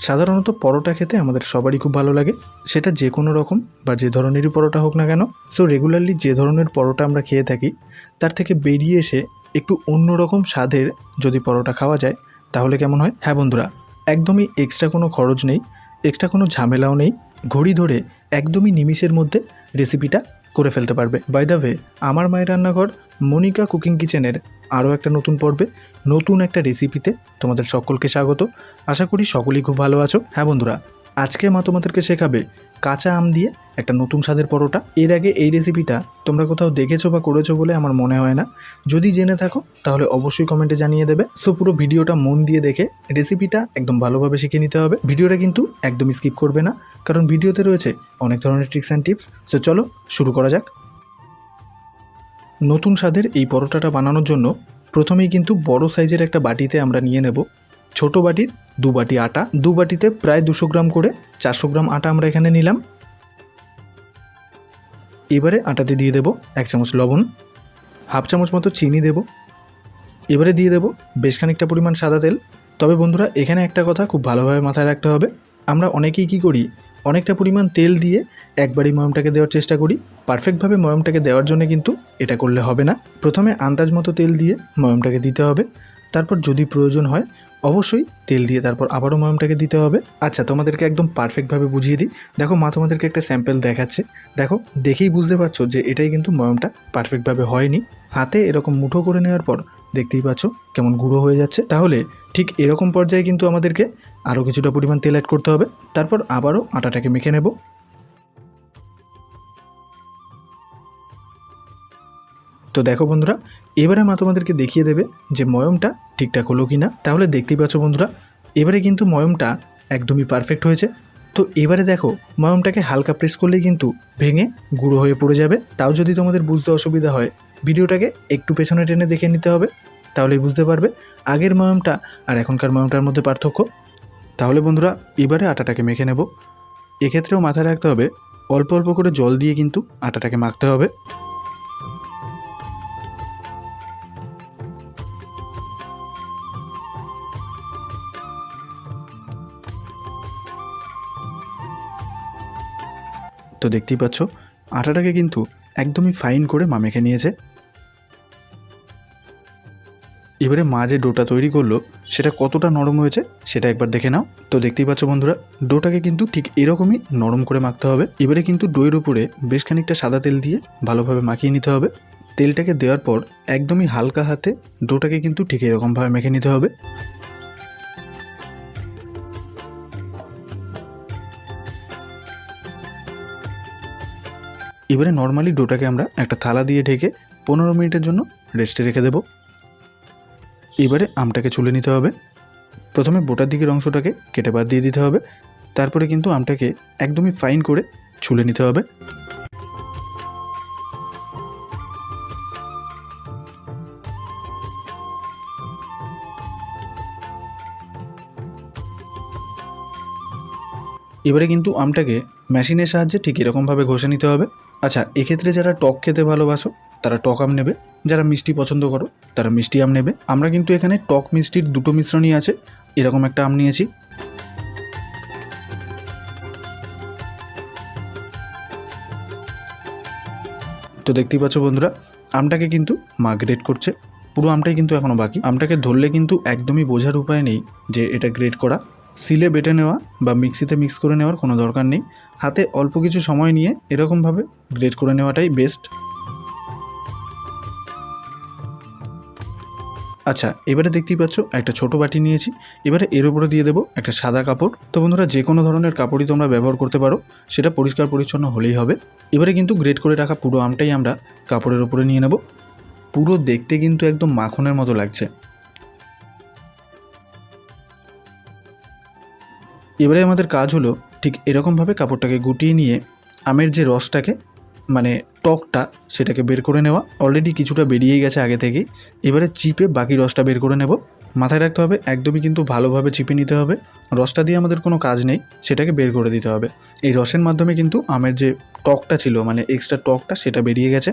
সাধারণত পরোটা খেতে আমাদের সবারই খুব ভালো লাগে। সেটা যে কোনো রকম বা যে ধরনেরই পরোটা হোক না কেন। সো রেগুলারলি যে ধরনের পরোটা আমরা খেয়ে থাকি, তার থেকে বেরিয়ে এসে একটু অন্যরকম স্বাদের যদি পরোটা খাওয়া যায়, তাহলে কেমন হয়? হ্যাঁ বন্ধুরা, একদমই এক্সট্রা কোনো খরচ নেই এক্সট্রা কোনো ঝামেলাও নেই। ঘড়ি ধরে একদমই নিমিষের মধ্যে রেসিপিটা করে ফেলতে পারবে। বাই দ্য ওয়ে আমার মায়ের রান্নাঘর মনিকা কুকিং কিচেনের আরও একটা নতুন পর্বে, নতুন একটা রেসিপিতে তোমাদের সকলকে স্বাগত। আশা করি সকলেই খুব ভালো আছো। হ্যাঁ বন্ধুরা আজকে মা তোমাদেরকে শেখাবে কাঁচা আম দিয়ে একটা নতুন স্বাদের পরোটা। এর আগে এই রেসিপিটা তোমরা কোথাও দেখেছ বা করেছ বলে আমার মনে হয় না। যদি জেনে থাকো, তাহলে অবশ্যই কমেন্টে জানিয়ে দেবে। সো পুরো ভিডিওটা মন দিয়ে দেখে রেসিপিটা একদম ভালোভাবে শিখে নিতে হবে। ভিডিওটা কিন্তু একদমই স্কিপ করবে না, কারণ ভিডিওতে রয়েছে অনেক ধরনের ট্রিক্স অ্যান্ড টিপস সো চলো শুরু করা যাক। নতুন স্বাদের এই পরোটাটা বানানোর জন্য প্রথমেই কিন্তু বড় সাইজের একটা বাটিতে আমরা নিয়ে নেব। ছোট বাটির দু বাটি আটা, দু বাটিতে প্রায় দুশো গ্রাম করে চারশো গ্রাম আটা আমরা এখানে নিলাম। এবারে আটাতে দিয়ে দেব এক চামচ লবণ, হাফ চামচ মতো চিনি দেব। এবারে দিয়ে দেব বেশ খানিকটা পরিমাণ সাদা তেল। তবে বন্ধুরা, এখানে একটা কথা খুব ভালোভাবে মাথায় রাখতে হবে। আমরা অনেকেই কী করি, অনেকটা পরিমাণ তেল দিয়ে একবারই ময়মটাকে দেওয়ার চেষ্টা করি। পারফেক্টভাবে ময়মটাকে দেওয়ার জন্য কিন্তু এটা করলে হবে না। প্রথমে আন্দাজ মতো তেল দিয়ে ময়মটাকে দিতে হবে। তারপর যদি প্রয়োজন হয় অবশ্যই তেল দিয়ে তারপর আবারও ময়মটাকে দিতে হবে। আচ্ছা তোমাদেরকে একদম পারফেক্টভাবে বুঝিয়ে দিই। দেখো, মা তোমাদেরকে একটা স্যাম্পেল দেখাচ্ছে। দেখো, দেখেই বুঝতে পারছ যে এটাই কিন্তু ময়মটা পারফেক্টভাবে হয়নি। হাতে এরকম মুঠো করে নেওয়ার পর দেখতেই পাচ্ছ কেমন গুঁড়ো হয়ে যাচ্ছে। তাহলে ঠিক এরকম পর্যায়ে কিন্তু আমাদেরকে আরও কিছুটা পরিমাণ তেল অ্যাড করতে হবে। তারপর আবারও আটাটাকে মেখে নেব। তো দেখো বন্ধুরা, এবারে মা তোমাদেরকে দেখিয়ে দেবে যে ময়মটা ঠিকঠাক হলো কি না তাহলে দেখতেই পাচ্ছ বন্ধুরা, এবারে কিন্তু ময়মটা একদমই পারফেক্ট হয়েছে। তো এবারে দেখো, ময়মটাকে হালকা প্রেস করলেই কিন্তু ভেঙে গুঁড়ো হয়ে পড়ে যাবে। তাও যদি তোমাদের বুঝতে অসুবিধা হয়, ভিডিওটাকে একটু পেছনে টেনে দেখে নিতে হবে, তাহলেই বুঝতে পারবে। আগের ময়মটা আর এখনকার ময়মটার মধ্যে পার্থক্য। তাহলে বন্ধুরা, এবারে আটাটাকে মেখে নেব। এক্ষেত্রেও মাথায় রাখতে হবে, অল্প অল্প করে জল দিয়ে কিন্তু আটাটাকে মাখতে হবে। তো দেখতেই পাচ্ছ, আটাটাকে কিন্তু একদমই ফাইন করে মা মেখে নিয়েছে। এবারে মা যে ডোটা তৈরি করল, সেটা কতটা নরম হয়েছে, সেটা একবার দেখে নাও। তো দেখতেই পাচ্ছ বন্ধুরা, ডোটাকে কিন্তু ঠিক এরকমই নরম করে মাখতে হবে। এবারে কিন্তু দইয়ের উপরে বেশ খানিকটা সাদা তেল দিয়ে ভালোভাবে মাখিয়ে নিতে হবে। তেলটাকে দেওয়ার পর একদমই হালকা হাতে ডোটাকে কিন্তু ঠিক এরকমভাবে মেখে নিতে হবে। এবারে নর্মালি ডোটাকে আমরা একটা থালা দিয়ে ঢেকে পনেরো মিনিটের জন্য রেস্টে রেখে দেব। এবারে আমটাকে চুলে নিতে হবে। প্রথমে বোটার দিকের অংশটাকে কেটে বাদ দিয়ে দিতে হবে। তারপরে কিন্তু আমটাকে একদমই ফাইন করে ছুলে নিতে হবে। এবারে কিন্তু আমটাকে মেশিনের সাহায্যে ঠিক এরকমভাবে ঘষে নিতে হবে। আচ্ছা এক্ষেত্রে যারা টক খেতে ভালোবাসো, তারা টক আম নেবে। যারা মিষ্টি পছন্দ করো, তারা মিষ্টি আম নেবে। আমরা কিন্তু এখানে টক মিষ্টির দুটো মিশ্রণই আছে। এরকম একটা আম নিয়েছি। তো দেখতেই পাচ্ছ বন্ধুরা, আমটাকে কিন্তু মা গ্রেড করছে। পুরো আমটাই কিন্তু এখনও বাকি। আমটাকে ধরলে কিন্তু একদমই বোঝার উপায় নেই যে এটা গ্রেড করা। সিলে বেটে নেওয়া বা মিক্সিতে মিক্স করে নেওয়ার কোনো দরকার নেই। হাতে অল্প কিছু সময় নিয়ে এরকমভাবে গ্রেড করে নেওয়াটাই বেস্ট। আচ্ছা এবারে দেখতেই পাচ্ছ একটা ছোট বাটি নিয়েছি। এবারে এর উপরে দিয়ে দেবো একটা সাদা কাপড়। তো বন্ধুরা, যে কোনো ধরনের কাপড়ই তোমরা ব্যবহার করতে পারো, সেটা পরিষ্কার পরিচ্ছন্ন হলেই হবে। এবারে কিন্তু গ্রেড করে রাখা পুরো আমটাই আমরা কাপড়ের উপরে নিয়ে নেব। পুরো দেখতে কিন্তু একদম মাখনের মতো লাগছে। এবারে আমাদের কাজ হলো ঠিক এরকমভাবে কাপড়টাকে গুটিয়ে নিয়ে আমের যে রসটাকে মানে টকটা, সেটাকে বের করে নেওয়া। অলরেডি কিছুটা বেরিয়ে গেছে আগে থেকেই। এবারে চিপে বাকি রসটা বের করে নেব। মাথায় রাখতে হবে, একদমই কিন্তু ভালোভাবে চিপে নিতে হবে। রসটা দিয়ে আমাদের কোনো কাজ নেই, সেটাকে বের করে দিতে হবে। এই রসের মাধ্যমে কিন্তু আমের যে টকটা ছিল মানে এক্সট্রা টকটা, সেটা বেরিয়ে গেছে।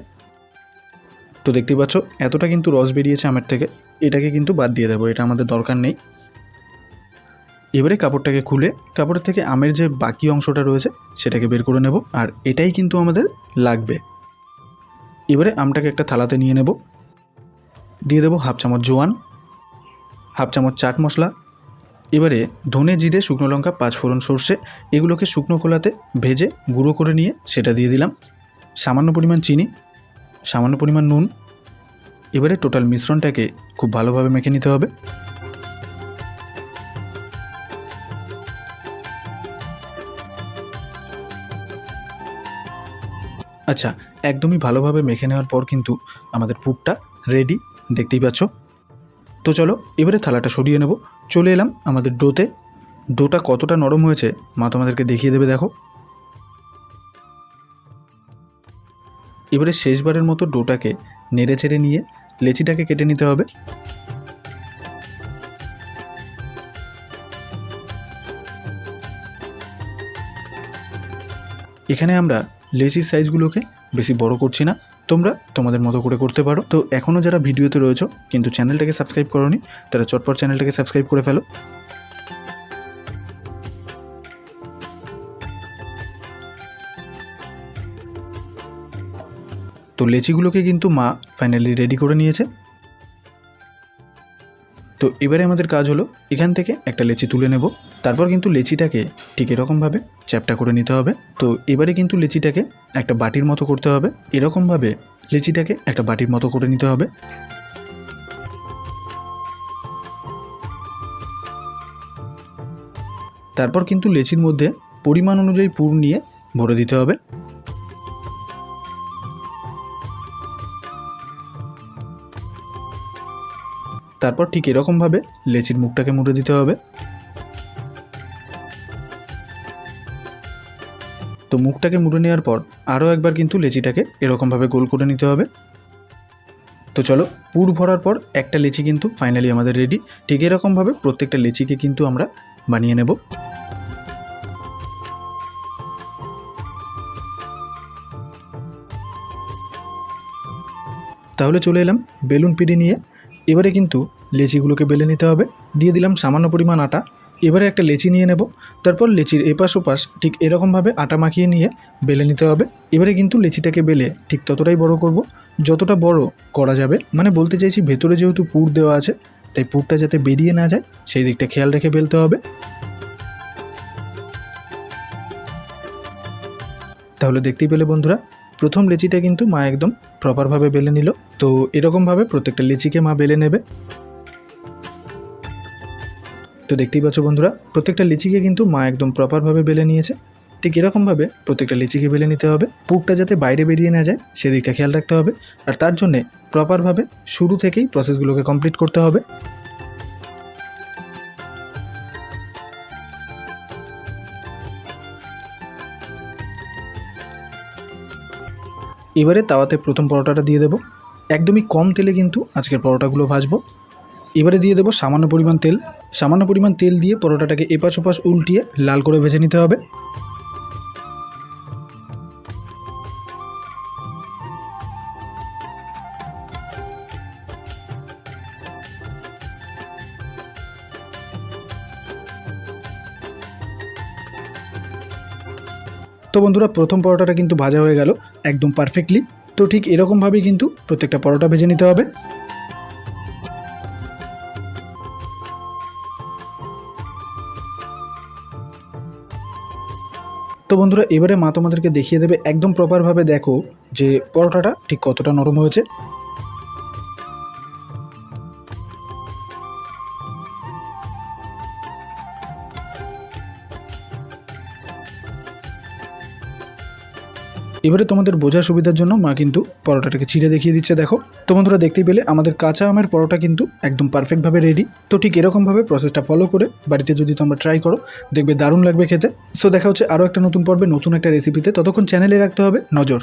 তো দেখতে পাচ্ছ, এতটা কিন্তু রস বেরিয়েছে আমের থেকে। এটাকে কিন্তু বাদ দিয়ে দেবো, এটা আমাদের দরকার নেই। এবারে কাপড়টাকে খুলে কাপড়ের থেকে আমের যে বাকি অংশটা রয়েছে সেটাকে বের করে নেব আর এটাই কিন্তু আমাদের লাগবে। এবারে আমটাকে একটা থালাতে নিয়ে নেব। দিয়ে দেবো হাফ চামচ জোয়ান, হাফ চামচ চাট মশলা। এবারে ধনে জিরে, শুকনো লঙ্কা, পাঁচ ফোড়ন সর্ষে এগুলোকে শুকনো খোলাতে ভেজে গুঁড়ো করে নিয়ে সেটা দিয়ে দিলাম। সামান্য পরিমাণ চিনি, সামান্য পরিমাণ নুন। এবারে টোটাল মিশ্রণটাকে খুব ভালোভাবে মেখে নিতে হবে। আচ্ছা একদমই ভালোভাবে মেখে নেওয়ার পর কিন্তু আমাদের পুরটা রেডি দেখতেই পাচ্ছ? তো চলো, এবারে থালাটা সরিয়ে নেব। চলে এলাম আমাদের ডোতে। ডোটা কতটা নরম হয়েছে, মা তোমাদেরকে দেখিয়ে দেবে, দেখো। এবারে শেষবারের মতো ডোটাকে নেড়ে চেড়ে নিয়ে লেচিটাকে কেটে নিতে হবে। এখানে আমরা লেচির সাইজগুলোকে বেশি বড় করছি না। তোমরা তোমাদের মতো করে করতে পারো। তো এখনও যারা ভিডিওতে রয়েছো, কিন্তু চ্যানেলটাকে সাবস্ক্রাইব করোনি, তারা চটপট চ্যানেলটাকে সাবস্ক্রাইব করে ফেলো। তো লেচিগুলোকে কিন্তু মা ফাইনালি রেডি করে নিয়েছে। তো এবারে আমাদের কাজ হলো এখান থেকে একটা লেচি তুলে নেব। তারপর কিন্তু লেচিটাকে ঠিক এরকমভাবে চ্যাপটা করে নিতে হবে। তো এবারে কিন্তু লেচিটাকে একটা বাটির মতো করতে হবে। এরকমভাবে লেচিটাকে একটা বাটির মতো করে নিতে হবে। তারপর কিন্তু লেচির মধ্যে পরিমাণ অনুযায়ী পুর নিয়ে ভরে দিতে হবে। তারপর ঠিক এরকমভাবে লেচির মুখটাকে মুড়ে দিতে হবে। তো মুখটাকে মুড়ে নেওয়ার পর আরও একবার কিন্তু লেচিটাকে এরকমভাবে গোল করে নিতে হবে। তো চলো, পুর ভরার পর একটা লেচি কিন্তু ফাইনালি আমাদের রেডি ঠিক এরকমভাবে প্রত্যেকটা লেচিকে কিন্তু আমরা বানিয়ে নেব। তাহলে চলে এলাম বেলুন পিড়ি নিয়ে। এবারে কিন্তু লেচিগুলোকে বেলে নিতে হবে। দিয়ে দিলাম সামান্য পরিমাণ আটা। এবারে একটা লেচি নিয়ে নেব। তারপর লেচির এপাশ ওপাশ ঠিক এরকমভাবে আটা মাখিয়ে নিয়ে বেলে নিতে হবে। এবারে কিন্তু লেচিটাকে বেলে ঠিক ততটাই বড় করব, যতটা বড় করা যাবে। মানে বলতে চাইছি ভেতরে যেহেতু পুর দেওয়া আছে, তাই পুরটা যাতে বেরিয়ে না যায়, সেই দিকটা খেয়াল রেখে বেলতে হবে। তাহলে দেখতেই পেলে বন্ধুরা, প্রথম লেচিটা কিন্তু মা একদম প্রপারভাবে বেলে নিল। তো এরকমভাবে প্রত্যেকটা লেচিকে মা বেলে নেবে। তো দেখতেই পাচ্ছ বন্ধুরা, প্রত্যেকটা লিচিকে কিন্তু মা একদম প্রপারভাবে বেলে নিয়েছে। ঠিক এরকমভাবে প্রত্যেকটা লিচিকে বেলে নিতে হবে। পুরটা যাতে বাইরে বেরিয়ে না যায়, সেদিকটা খেয়াল রাখতে হবে। আর তার জন্যে প্রপারভাবে শুরু থেকেই প্রসেসগুলোকে কমপ্লিট করতে হবে। এবারে তাওয়াতে প্রথম পরোটাটা দিয়ে দেবো। একদমই কম তেলে কিন্তু আজকের পরোটাগুলো ভাজবো। এবারে দিয়ে দেবো সামান্য পরিমাণ তেল। সামান্য পরিমাণ তেল দিয়ে পরোটাটাকে এপাশ ওপাশ উল্টিয়ে লাল করে ভেজে নিতে হবে। তো বন্ধুরা, প্রথম পরোটাটা কিন্তু ভাজা হয়ে গেল একদম পারফেক্টলি তো ঠিক এরকমভাবেই কিন্তু প্রত্যেকটা পরোটা ভেজে নিতে হবে। তো বন্ধুরা, এবারে মা তোমাদেরকে দেখিয়ে দেবে একদম প্রপারভাবে দেখো যে পরোটাটা ঠিক কতটা নরম হয়েছে। এবারে তোমাদের বোঝার সুবিধার জন্য মা কিন্তু পরোটাটাকে ছিঁড়ে দেখিয়ে দিচ্ছে, দেখো। তো বন্ধুরা দেখতেই পেলে, আমাদের কাঁচা আমের পরোটা কিন্তু একদম পারফেক্টভাবে রেডি তো ঠিক এরকমভাবে প্রসেসটা ফলো করে বাড়িতে যদি তোমরা ট্রাই করো, দেখবে দারুণ লাগবে খেতে। সো দেখা হচ্ছে আরও একটা নতুন পর্বে, নতুন একটা রেসিপিতে ততক্ষণ চ্যানেলে রাখতে হবে, নজর।